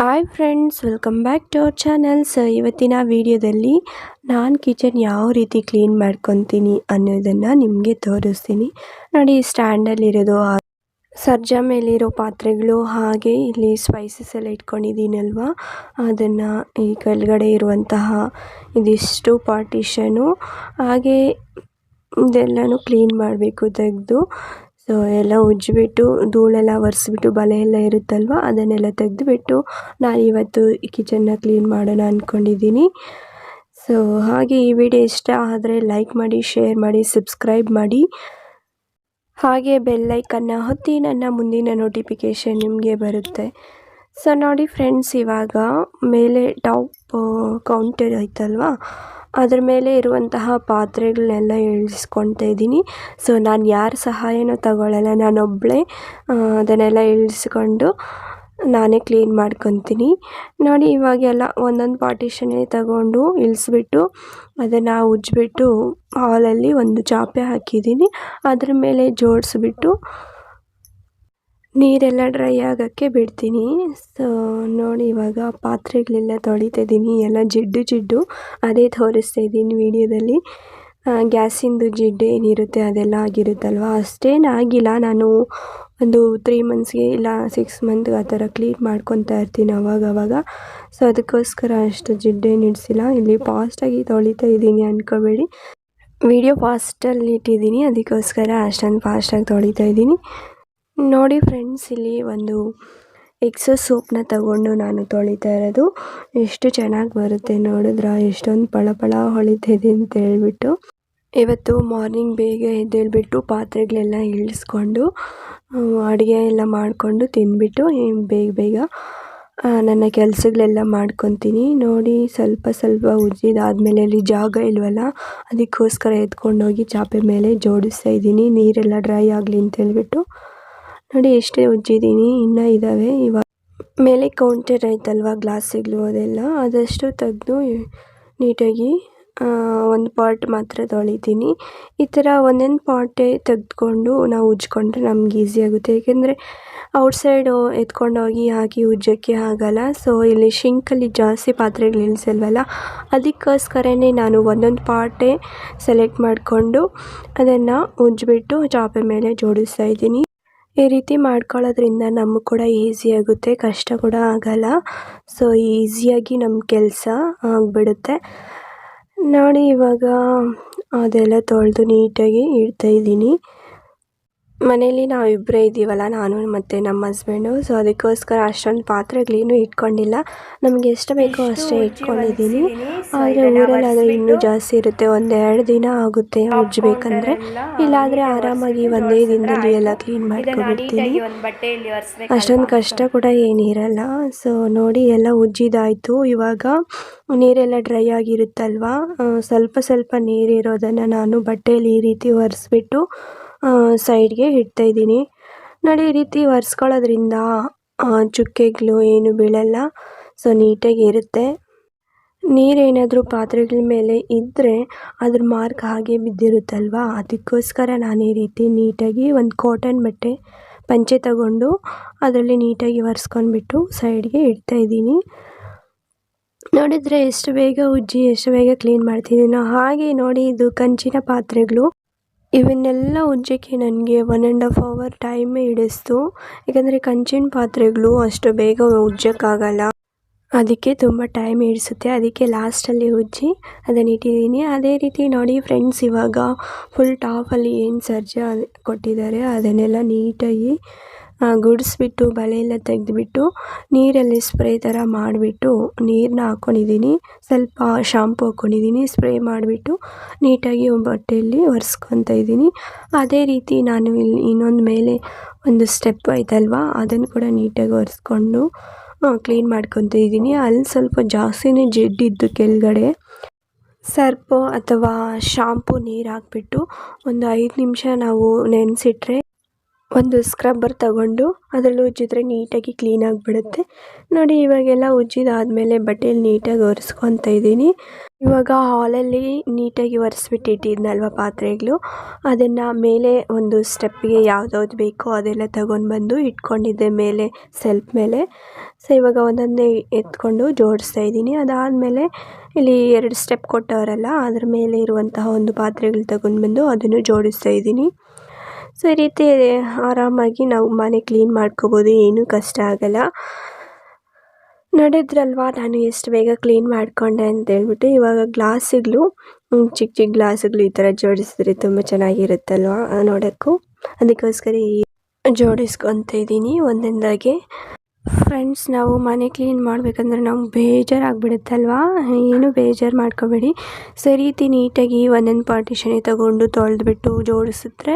Hi friends welcome back to our channel so ಇವತ್ತಿನ ವಿಡಿಯೋದಲ್ಲಿ ನಾನು ಕಿಚನ್ ಯಾವ ರೀತಿ ಕ್ಲೀನ್ ಮಾಡ್ಕೊತೀನಿ ಅನ್ನೋದನ್ನು ನಿಮಗೆ ತೋರಿಸ್ತೀನಿ. ನೋಡಿ ಸ್ಟ್ಯಾಂಡಲ್ಲಿರೋದು ಸರ್ಜಾ ಮೇಲಿರೋ ಪಾತ್ರೆಗಳು, ಹಾಗೆ ಇಲ್ಲಿ ಸ್ಪೈಸಸ್ ಎಲ್ಲ ಇಟ್ಕೊಂಡಿದ್ದೀನಲ್ವಾ? ಅದನ್ನು ಈ ಕೆಳಗಡೆ ಇರುವಂತಹ ಇದಿಷ್ಟು ಪಾರ್ಟಿಷನು ಹಾಗೆ ಇದೆಲ್ಲನೂ ಕ್ಲೀನ್ ಮಾಡಬೇಕು ತೆಗೆದು. ಸೊ ಎಲ್ಲ ಉಜ್ಜಿಬಿಟ್ಟು, ಧೂಳೆಲ್ಲ ಒರೆಸ್ಬಿಟ್ಟು ಬಲೆ ಎಲ್ಲ ಇರುತ್ತಲ್ವ? ಅದನ್ನೆಲ್ಲ ತೆಗೆದುಬಿಟ್ಟು ನಾನು ಇವತ್ತು ಕಿಚನ್ನ ಕ್ಲೀನ್ ಮಾಡೋಣ ಅಂದ್ಕೊಂಡಿದ್ದೀನಿ ಸೊ ಹಾಗೆ ಈ ವಿಡಿಯೋ ಇಷ್ಟ ಆದರೆ ಲೈಕ್ ಮಾಡಿ ಶೇರ್ ಮಾಡಿ ಸಬ್ಸ್ಕ್ರೈಬ್ ಮಾಡಿ. ಹಾಗೆ ಬೆಲ್ಲೈಕನ್ನು ಹೊತ್ತಿ ನನ್ನ ಮುಂದಿನ ನೋಟಿಫಿಕೇಷನ್ ನಿಮಗೆ ಬರುತ್ತೆ. ಸೊ ನೋಡಿ ಫ್ರೆಂಡ್ಸ್ ಇವಾಗ ಮೇಲೆ ಟಾಪ್ ಕೌಂಟರ್ ಐತಲ್ವಾ? ಅದ್ರ ಮೇಲೆ ಇರುವಂತಹ ಪಾತ್ರೆಗಳನ್ನೆಲ್ಲ ಇಳಿಸ್ಕೊಳ್ತಾ ಇದ್ದೀನಿ. ಸೊ ನಾನು ಯಾರ ಸಹಾಯನೂ ತಗೊಳ್ಳಲ್ಲ ನಾನೊಬ್ಬಳೇ ಅದನ್ನೆಲ್ಲ ಇಳಿಸ್ಕೊಂಡು ನಾನೇ ಕ್ಲೀನ್ ಮಾಡ್ಕೊತೀನಿ. ನೋಡಿ ಇವಾಗೆಲ್ಲ ಒಂದೊಂದು ಪಾರ್ಟಿಷನ್ನೇ ತಗೊಂಡು ಇಳಿಸ್ಬಿಟ್ಟು ಅದನ್ನು ಉಜ್ಜಿಬಿಟ್ಟು ಹಾಲಲ್ಲಿ ಒಂದು ಚಾಪೆ ಹಾಕಿದ್ದೀನಿ. ಅದ್ರ ಮೇಲೆ ಜೋಡಿಸ್ಬಿಟ್ಟು ನೀರೆಲ್ಲ ಡ್ರೈ ಆಗೋಕ್ಕೆ ಬಿಡ್ತೀನಿ. ಸೊ ನೋಡಿ ಇವಾಗ ಪಾತ್ರೆಗಳೆಲ್ಲ ತೊಳಿತಿದ್ದೀನಿ ಎಲ್ಲ ಜಿಡ್ಡು ಜಿಡ್ಡು ಅದೇ ತೋರಿಸ್ತಾ ಇದ್ದೀನಿ ವೀಡಿಯೋದಲ್ಲಿ. ಗ್ಯಾಸಿಂದು ಜಿಡ್ಡು ಏನಿರುತ್ತೆ ಅದೆಲ್ಲ ಆಗಿರುತ್ತಲ್ವ? ಅಷ್ಟೇನಾಗಿಲ್ಲ ನಾನು ಒಂದು ತ್ರೀ ಮಂತ್ಸ್ಗೆ ಇಲ್ಲ ಸಿಕ್ಸ್ ಮಂತ್ಗೆ ಆ ಥರ ಕ್ಲೀನ್ ಮಾಡ್ಕೊತಾ ಇರ್ತೀನಿ ಅವಾಗ ಅವಾಗ. ಸೊ ಅದಕ್ಕೋಸ್ಕರ ಅಷ್ಟು ಜಿಡ್ಡೇನು ಇಡಿಸಿಲ್ಲ. ಇಲ್ಲಿ ಫಾಸ್ಟಾಗಿ ತೊಳಿತಾ ಇದ್ದೀನಿ ಅಂದ್ಕೋಬೇಡಿ ವಿಡಿಯೋ ಫಾಸ್ಟಲ್ಲಿ ಇಟ್ಟಿದ್ದೀನಿ. ಅದಕ್ಕೋಸ್ಕರ ಅಷ್ಟೊಂದು ಫಾಸ್ಟಾಗಿ ತೊಳಿತಾ ಇದ್ದೀನಿ. ನೋಡಿ ಫ್ರೆಂಡ್ಸ್, ಇಲ್ಲಿ ಒಂದು ಎಕ್ಸೋ ಸೋಪ್ನ ತಗೊಂಡು ನಾನು ತೊಳಿತಾ ಇರೋದು. ಎಷ್ಟು ಚೆನ್ನಾಗಿ ಬರುತ್ತೆ ನೋಡಿದ್ರ? ಎಷ್ಟೊಂದು ಪಳ ಪಳ ಹೊಳಿತಿದೆ ಅಂತ ಹೇಳ್ಬಿಟ್ಟು. ಇವತ್ತು ಮಾರ್ನಿಂಗ್ ಬೇಗ ಎದ್ದೇಳ್ಬಿಟ್ಟು ಪಾತ್ರೆಗಳೆಲ್ಲ ಇಳಿಸ್ಕೊಂಡು ಅಡುಗೆ ಎಲ್ಲ ಮಾಡಿಕೊಂಡು ತಿಂದ್ಬಿಟ್ಟು ಬೇಗ ಬೇಗ ನನ್ನ ಕೆಲಸಗಳೆಲ್ಲ ಮಾಡ್ಕೊತೀನಿ. ನೋಡಿ, ಸ್ವಲ್ಪ ಸ್ವಲ್ಪ ಉಜ್ಜಿದಾದ್ಮೇಲೆ ಅಲ್ಲಿ ಜಾಗ ಇಲ್ವಲ್ಲ, ಅದಕ್ಕೋಸ್ಕರ ಎತ್ಕೊಂಡೋಗಿ ಚಾಪೆ ಮೇಲೆ ಜೋಡಿಸ್ತಾ ಇದ್ದೀನಿ. ನೀರೆಲ್ಲ ಡ್ರೈ ಆಗಲಿ ಅಂತ ಹೇಳ್ಬಿಟ್ಟು. ನೋಡಿ, ಎಷ್ಟೇ ಉಜ್ಜಿದ್ದೀನಿ ಇನ್ನೂ ಇದ್ದಾವೆ ಇವಾಗ ಮೇಲೆ ಕೌಂಟರ್ ಐತಲ್ವ ಗ್ಲಾಸ್ಗಳು ಅದೆಲ್ಲ. ಅದಷ್ಟು ತೆಗೆದು ನೀಟಾಗಿ ಒಂದು ಪಾಟ್ ಮಾತ್ರ ತೊಳಿತೀನಿ. ಈ ಥರ ಒಂದೊಂದು ಪಾಟೇ ತೆಗೆದುಕೊಂಡು ನಾವು ಉಜ್ಕೊಂಡ್ರೆ ನಮ್ಗೆ ಈಸಿ ಆಗುತ್ತೆ. ಏಕೆಂದರೆ ಔಟ್ಸೈಡು ಎತ್ಕೊಂಡೋಗಿ ಹಾಕಿ ಉಜ್ಜೋಕ್ಕೆ ಆಗಲ್ಲ. ಸೊ ಇಲ್ಲಿ ಶಿಂಕಲ್ಲಿ ಜಾಸ್ತಿ ಪಾತ್ರೆಗಳು ಇಳಿಸಲ್ವಲ್ಲ? ಅದಕ್ಕೋಸ್ಕರನೇ ನಾನು ಒಂದೊಂದು ಪಾಟೇ ಸೆಲೆಕ್ಟ್ ಮಾಡಿಕೊಂಡು ಅದನ್ನು ಉಜ್ಜಿಬಿಟ್ಟು ಚಾಪೆ ಮೇಲೆ ಜೋಡಿಸ್ತಾ ಇದ್ದೀನಿ. ಈ ರೀತಿ ಮಾಡ್ಕೊಳ್ಳೋದ್ರಿಂದ ನಮ್ಗೆ ಕೂಡ ಈಸಿ ಆಗುತ್ತೆ. ಕಷ್ಟ ಕೂಡ ಆಗಲ್ಲ. ಸೊ ಈಸಿಯಾಗಿ ನಮ್ಮ ಕೆಲಸ ಆಗಿಬಿಡುತ್ತೆ. ನೋಡಿ ಇವಾಗ ಅದೆಲ್ಲ ತೊಳೆದು ನೀಟಾಗಿ ಇಡ್ತಾಯಿದ್ದೀನಿ ಮನೇಲಿ ನಾವಿಬ್ಬರೇ ಇದ್ದೀವಲ್ಲ ನಾನು ಮತ್ತು ನಮ್ಮ ಹಸ್ಬೆಂಡು ಸೊ ಅದಕ್ಕೋಸ್ಕರ ಅಷ್ಟೊಂದು ಪಾತ್ರೆಗಳೇನು ಇಟ್ಕೊಂಡಿಲ್ಲ. ನಮಗೆ ಎಷ್ಟು ಬೇಕೋ ಅಷ್ಟೇ ಇಟ್ಕೊಂಡಿದ್ದೀನಿ. ಆದರೆ ಊರಲ್ಲಿ ಆದರೆ ಇನ್ನೂ ಜಾಸ್ತಿ ಇರುತ್ತೆ. ಒಂದೆರಡು ದಿನ ಆಗುತ್ತೆ ಉಜ್ಜಬೇಕಂದ್ರೆ ಇಲ್ಲಾದರೆ ಆರಾಮಾಗಿ ಒಂದೇ ದಿನದಲ್ಲಿ ಎಲ್ಲ ಕ್ಲೀನ್ ಮಾಡ್ಕೊಬಿಡ್ತೀನಿ. ಅಷ್ಟೊಂದು ಕಷ್ಟ ಕೂಡ ಏನಿರಲ್ಲ ಸೊ ನೋಡಿ ಎಲ್ಲ ಉಜ್ಜಿದಾಯಿತು. ಇವಾಗ ನೀರೆಲ್ಲ ಡ್ರೈ ಆಗಿರುತ್ತಲ್ವ? ಸ್ವಲ್ಪ ಸ್ವಲ್ಪ ನೀರಿರೋದನ್ನು ನಾನು ಬಟ್ಟೆಯಲ್ಲಿ ಈ ರೀತಿ ಒರೆಸ್ಬಿಟ್ಟು ಸೈಡ್ಗೆ ಇಡ್ತಾಯಿದ್ದೀನಿ ನೋಡಿ ಈ ರೀತಿ ಒರೆಸ್ಕೊಳ್ಳೋದ್ರಿಂದ ಚುಕ್ಕೆಗಳು ಏನು ಬೀಳಲ್ಲ. ಸೊ, ನೀಟಾಗಿ ಇರುತ್ತೆ. ನೀರೇನಾದರೂ ಪಾತ್ರೆಗಳ ಮೇಲೆ ಇದ್ದರೆ ಅದ್ರ ಮಾರ್ಕ್ ಹಾಗೆ ಬಿದ್ದಿರುತ್ತಲ್ವ? ಅದಕ್ಕೋಸ್ಕರ ನಾನು ಈ ರೀತಿ ನೀಟಾಗಿ ಒಂದು ಕಾಟನ್ ಬಟ್ಟೆ ಪಂಚೆ ತಗೊಂಡು ಅದರಲ್ಲಿ ನೀಟಾಗಿ ಒರೆಸ್ಕೊಂಡ್ಬಿಟ್ಟು ಸೈಡ್ಗೆ ಇಡ್ತಾಯಿದ್ದೀನಿ ನೋಡಿದರೆ ಎಷ್ಟು ಬೇಗ ಉಜ್ಜಿ, ಎಷ್ಟು ಬೇಗ ಕ್ಲೀನ್ ಮಾಡ್ತಿದ್ದೀನೋ ಹಾಗೆ ನೋಡಿ ಇದು ಕಂಚಿನ ಪಾತ್ರೆಗಳು. ಇವನ್ನೆಲ್ಲ ಉಜ್ಜೋಕ್ಕೆ ನನಗೆ ಒನ್ ಆ್ಯಂಡ್ ಹಾಫ್ ಅವರ್ ಟೈಮೇ ಹಿಡಿಸ್ತು. ಯಾಕಂದರೆ ಕಂಚಿನ ಪಾತ್ರೆಗಳು ಅಷ್ಟು ಬೇಗ ಉಜ್ಜೋಕ್ಕಾಗಲ್ಲ. ಅದಕ್ಕೆ ತುಂಬ ಟೈಮ್ ಹಿಡಿಸುತ್ತೆ. ಅದಕ್ಕೆ ಲಾಸ್ಟಲ್ಲಿ ಉಜ್ಜಿ ಅದನ್ನು ಇಟ್ಟಿದ್ದೀನಿ. ಅದೇ ರೀತಿ ನೋಡಿ ಫ್ರೆಂಡ್ಸ್ ಇವಾಗ ಫುಲ್ ಟಾಪಲ್ಲಿ ಏನು ಸರ್ಜ ಕೊಟ್ಟಿದ್ದಾರೆ ಅದನ್ನೆಲ್ಲ ನೀಟಾಗಿ ಗುಡಿಸ್ಬಿಟ್ಟು ಬಳೆ ಎಲ್ಲ ತೆಗೆದ್ಬಿಟ್ಟು, ನೀರಲ್ಲಿ ಸ್ಪ್ರೇ ಥರ ಮಾಡಿಬಿಟ್ಟು ನೀರನ್ನ ಹಾಕ್ಕೊಂಡಿದ್ದೀನಿ ಸ್ವಲ್ಪ ಶಾಂಪು ಹಾಕ್ಕೊಂಡಿದ್ದೀನಿ ಸ್ಪ್ರೇ ಮಾಡಿಬಿಟ್ಟು, ನೀಟಾಗಿ ಬಟ್ಟೆಯಲ್ಲಿ ಒರೆಸ್ಕೊತಾ ಇದ್ದೀನಿ. ಅದೇ ರೀತಿ ನಾನು ಇಲ್ಲಿ ಇನ್ನೊಂದು ಮೇಲೆ ಒಂದು ಸ್ಟೆಪ್ ಐತಲ್ವ, ಅದನ್ನು ಕೂಡ ನೀಟಾಗಿ ಒರೆಸ್ಕೊಂಡು ಕ್ಲೀನ್ ಮಾಡ್ಕೊತ ಇದ್ದೀನಿ. ಅಲ್ಲಿ ಸ್ವಲ್ಪ ಜಾಸ್ತಿನೇ ಜಿಡ್ಡಿದ್ದು ಕೆಳಗಡೆ, ಸರ್ಪು ಅಥವಾ ಶಾಂಪು ನೀರು ಹಾಕ್ಬಿಟ್ಟು, ಒಂದು ಐದು ನಿಮಿಷ ನಾವು ನೆನೆಸಿಟ್ರೆ ಒಂದು ಸ್ಕ್ರಬ್ಬರ್ ತಗೊಂಡು ಅದರಲ್ಲಿ ಉಜ್ಜಿದ್ರೆ ನೀಟಾಗಿ ಕ್ಲೀನಾಗಿ ಬಿಡುತ್ತೆ ನೋಡಿ, ಇವಾಗೆಲ್ಲ ಉಜ್ಜಿದಾದಮೇಲೆ ಬಟ್ಟೆಯಲ್ಲಿ ನೀಟಾಗಿ ಒರೆಸ್ಕೊತ ಇದ್ದೀನಿ. ಇವಾಗ ಹಾಲಲ್ಲಿ ನೀಟಾಗಿ ಒರೆಸ್ಬಿಟ್ಟಿಟ್ಟಿದ್ನಲ್ವ ಪಾತ್ರೆಗಳು. ಅದನ್ನು ಮೇಲೆ ಒಂದು ಸ್ಟೆಪ್ಪಿಗೆ ಯಾವ್ದಾವ್ದು ಬೇಕೋ ಅದೆಲ್ಲ ತಗೊಂಡು ಬಂದು ಇಟ್ಕೊಂಡಿದ್ದೆ ಮೇಲೆ ಸೆಲ್ಫ್ ಮೇಲೆ. ಸೊ ಇವಾಗ ಒಂದೊಂದೇ ಎತ್ಕೊಂಡು ಜೋಡಿಸ್ತಾ ಇದ್ದೀನಿ. ಅದಾದಮೇಲೆ ಇಲ್ಲಿ ಎರಡು ಸ್ಟೆಪ್ ಕೊಟ್ಟವರಲ್ಲ, ಅದ್ರ ಮೇಲೆ ಇರುವಂತಹ ಒಂದು ಪಾತ್ರೆಗಳು ತಗೊಂಡು ಬಂದು ಅದನ್ನು ಜೋಡಿಸ್ತಾ ಇದ್ದೀನಿ. ಸೊ ಈ ರೀತಿ ಆರಾಮಾಗಿ ನಾವು ಮನೆ ಕ್ಲೀನ್ ಮಾಡ್ಕೋಬೋದು, ಏನೂ ಕಷ್ಟ ಆಗಲ್ಲ. ನಡೆದ್ರಲ್ವಾ? ನಾನು ಎಷ್ಟು ಬೇಗ ಕ್ಲೀನ್ ಮಾಡಿಕೊಂಡೆ ಅಂತೇಳ್ಬಿಟ್ಟು ಇವಾಗ ಗ್ಲಾಸುಗಳು ಚಿಕ್ಕ ಚಿಕ್ಕ ಗ್ಲಾಸ್ಗಳು ಈ ಥರ ಜೋಡಿಸಿದ್ರೆ ತುಂಬ ಚೆನ್ನಾಗಿರುತ್ತಲ್ವ ನೋಡೋಕ್ಕೂ? ಅದಕ್ಕೋಸ್ಕರ ಈ ಜೋಡಿಸ್ಕೊತ ಇದ್ದೀನಿ ಒಂದೊಂದಾಗಿ. ಫ್ರೆಂಡ್ಸ್ ನಾವು ಮನೆ ಕ್ಲೀನ್ ಮಾಡಬೇಕಂದ್ರೆ ನಮ್ಗೆ ಬೇಜಾರಾಗ್ಬಿಡುತ್ತಲ್ವಾ? ಏನು ಬೇಜಾರು ಮಾಡ್ಕೋಬೇಡಿ. ಸೊ ನೀಟಾಗಿ ಒಂದೊಂದು ಪಾರ್ಟಿಷನೇ ತಗೊಂಡು ತೊಳೆದ್ಬಿಟ್ಟು ಜೋಡಿಸಿದ್ರೆ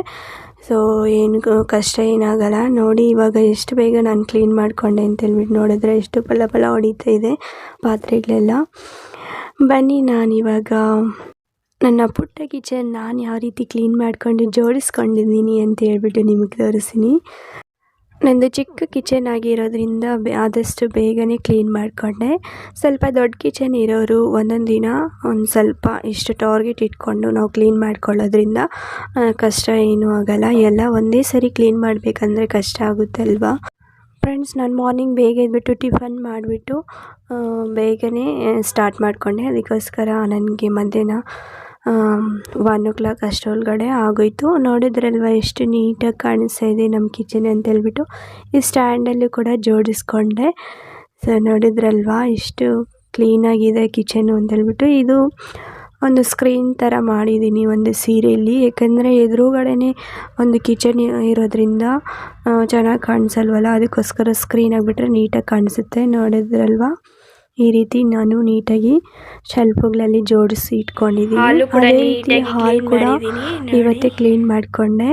ಸೊ ಏನು ಕಷ್ಟ ಏನಾಗಲ್ಲ. ನೋಡಿ, ಇವಾಗ ಎಷ್ಟು ಬೇಗ ನಾನು ಕ್ಲೀನ್ ಮಾಡಿಕೊಂಡೆ ಅಂತೇಳ್ಬಿಟ್ಟು ನೋಡಿದ್ರೆ ಎಷ್ಟು ಪಲ ಪಲ ಹೊಡಿತಾ ಇದೆ ಪಾತ್ರೆಗಳೆಲ್ಲ. ಬನ್ನಿ ನಾನಿವಾಗ ನನ್ನ ಪುಟ್ಟ ಕಿಚನ್ ನಾನು ಯಾವ ರೀತಿ ಕ್ಲೀನ್ ಮಾಡ್ಕೊಂಡು ಜೋಡಿಸ್ಕೊಂಡಿದ್ದೀನಿ ಅಂತ ಹೇಳ್ಬಿಟ್ಟು ನಿಮಗೆ ತೋರಿಸ್ತೀನಿ. ನಂದು ಚಿಕ್ಕ ಕಿಚನ್ ಆಗಿರೋದ್ರಿಂದ ಆದಷ್ಟು ಬೇಗನೆ ಕ್ಲೀನ್ ಮಾಡಿಕೊಂಡೆ. ಸ್ವಲ್ಪ ದೊಡ್ಡ ಕಿಚನ್ ಇರೋರು ಒಂದೊಂದು ದಿನ ಒಂದು ಸ್ವಲ್ಪ ಇಷ್ಟು ಟಾರ್ಗೆಟ್ ಇಟ್ಕೊಂಡು ನಾವು ಕ್ಲೀನ್ ಮಾಡ್ಕೊಳ್ಳೋದ್ರಿಂದ ಕಷ್ಟ ಏನೂ ಆಗೋಲ್ಲ. ಎಲ್ಲ ಒಂದೇ ಸರಿ ಕ್ಲೀನ್ ಮಾಡಬೇಕಂದ್ರೆ ಕಷ್ಟ ಆಗುತ್ತಲ್ವಾ ಫ್ರೆಂಡ್ಸ್ ನಾನು ಮಾರ್ನಿಂಗ್ ಬೇಗ ಎದ್ಬಿಟ್ಟು ಟಿಫನ್ ಮಾಡಿಬಿಟ್ಟು ಬೇಗನೆ ಸ್ಟಾರ್ಟ್ ಮಾಡಿಕೊಂಡೆ. ಅದಕ್ಕೋಸ್ಕರ ನನಗೆ ಮಧ್ಯಾಹ್ನ ಒನ್ ಓ ಕ್ಲಾಕ್ ಅಷ್ಟರೊಳಗಡೆ ಆಗೋಯಿತು. ನೋಡಿದ್ರಲ್ವ, ಎಷ್ಟು ನೀಟಾಗಿ ಕಾಣಿಸ್ತಾ ಇದೆ ನಮ್ಮ ಕಿಚನ್ ಅಂತ ಹೇಳ್ಬಿಟ್ಟು. ಈ ಸ್ಟ್ಯಾಂಡಲ್ಲಿ ಕೂಡ ಜೋಡಿಸ್ಕೊಂಡೆ. ಸೊ ನೋಡಿದ್ರಲ್ವ ಎಷ್ಟು ಕ್ಲೀನಾಗಿದೆ ಕಿಚನು ಅಂತೇಳ್ಬಿಟ್ಟು ಇದು ಒಂದು ಸ್ಕ್ರೀನ್ ಥರ ಮಾಡಿದ್ದೀನಿ ಒಂದು ಸೀರೆಯಲ್ಲಿ. ಏಕೆಂದರೆ ಎದುರುಗಡೆನೇ ಒಂದು ಕಿಚನ್ ಇರೋದ್ರಿಂದ ಚೆನ್ನಾಗಿ ಕಾಣಿಸಲ್ವಲ್ಲ? ಅದಕ್ಕೋಸ್ಕರ ಸ್ಕ್ರೀನ್ ಆಗಿಬಿಟ್ರೆ ನೀಟಾಗಿ ಕಾಣಿಸುತ್ತೆ. ನೋಡಿದ್ರಲ್ವ? ಈ ರೀತಿ ನಾನು ನೀಟಾಗಿ ಶೆಲ್ಫುಗಳಲ್ಲಿ ಜೋಡಿಸಿ ಇಟ್ಕೊಂಡಿದ್ದೀನಿ. ಅದೇ ರೀತಿ ಹಾಲ್ ಕೂಡ ಇವತ್ತೇ ಕ್ಲೀನ್ ಮಾಡಿಕೊಂಡೆ.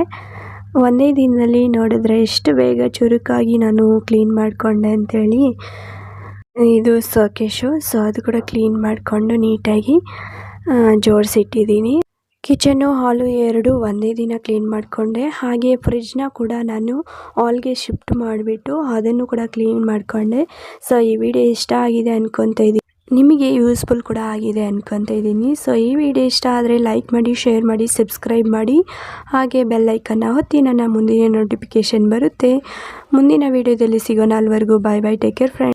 ಒಂದೇ ದಿನದಲ್ಲಿ ನೋಡಿದ್ರೆ ಎಷ್ಟು ಬೇಗ ಚುರುಕಾಗಿ ನಾನು ಕ್ಲೀನ್ ಮಾಡಿಕೊಂಡೆ ಅಂಥೇಳಿ ಇದು ಸೋಕೇಶು. ಸೊ ಅದು ಕೂಡ ಕ್ಲೀನ್ ಮಾಡಿಕೊಂಡು ನೀಟಾಗಿ ಜೋಡಿಸಿಟ್ಟಿದ್ದೀನಿ. ಕಿಚನ್ನು ಹಾಲು ಎರಡು ಒಂದೇ ದಿನ ಕ್ಲೀನ್ ಮಾಡಿಕೊಂಡೆ. ಹಾಗೆ ಫ್ರಿಜ್ನ ಕೂಡ ನಾನು ಹಾಲ್ಗೆ ಶಿಫ್ಟ್ ಮಾಡಿಬಿಟ್ಟು ಅದನ್ನು ಕೂಡ ಕ್ಲೀನ್ ಮಾಡಿಕೊಂಡೆ. ಸೊ, ಈ ವಿಡಿಯೋ ಇಷ್ಟ ಆಗಿದೆ ಅನ್ಕೊತ ಇದ್ದೀನಿ. ನಿಮಗೆ ಯೂಸ್ಫುಲ್ ಕೂಡ ಆಗಿದೆ ಅನ್ಕೊತ ಇದ್ದೀನಿ. ಸೊ, ಈ ವಿಡಿಯೋ ಇಷ್ಟ ಆದರೆ ಲೈಕ್ ಮಾಡಿ, ಶೇರ್ ಮಾಡಿ, ಸಬ್ಸ್ಕ್ರೈಬ್ ಮಾಡಿ. ಹಾಗೆ ಬೆಲ್ಲೈಕನ್ನ ಹೊತ್ತಿ ನನ್ನ ಮುಂದಿನ ನೋಟಿಫಿಕೇಷನ್ ಬರುತ್ತೆ. ಮುಂದಿನ ವಿಡಿಯೋದಲ್ಲಿ ಸಿಗೋಣ. ನಾಲ್ವರೆಗೂ bye bye, take care friend.